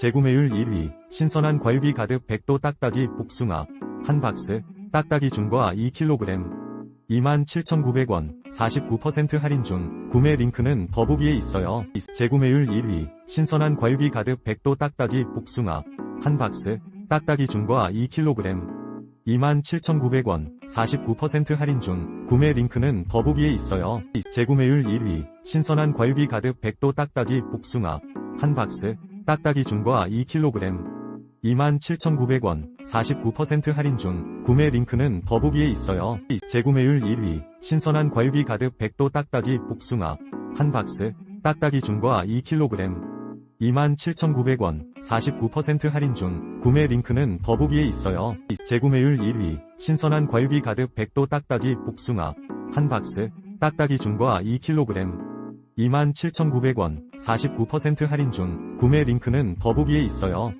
재구매율 1위, 신선한 과육이 가득 백도 딱딱이 복숭아, 한 박스, 딱딱이 중과 2kg, 27,900원, 49% 할인 중, 구매 링크는 더보기에 있어요. 재구매율 1위, 신선한 과육이 가득 백도 딱딱이 복숭아, 한 박스, 딱딱이 중과 2kg, 27,900원, 49% 할인 중, 구매 링크는 더보기에 있어요. 재구매율 1위, 신선한 과육이 가득 백도 딱딱이 복숭아, 한 박스, 딱딱이 중과 2kg, 27,900원, 49% 할인 중, 구매 링크는 더보기에 있어요. 재구매율 1위, 신선한 과육이 가득 백도 딱딱이 복숭아, 한 박스, 딱딱이 중과 2kg, 27,900원, 49% 할인 중, 구매 링크는 더보기에 있어요. 재구매율 1위, 신선한 과육이 가득 백도 딱딱이 복숭아, 한 박스, 딱딱이 중과 2kg, 27,900원, 49% 할인 중, 구매 링크는 더보기에 있어요.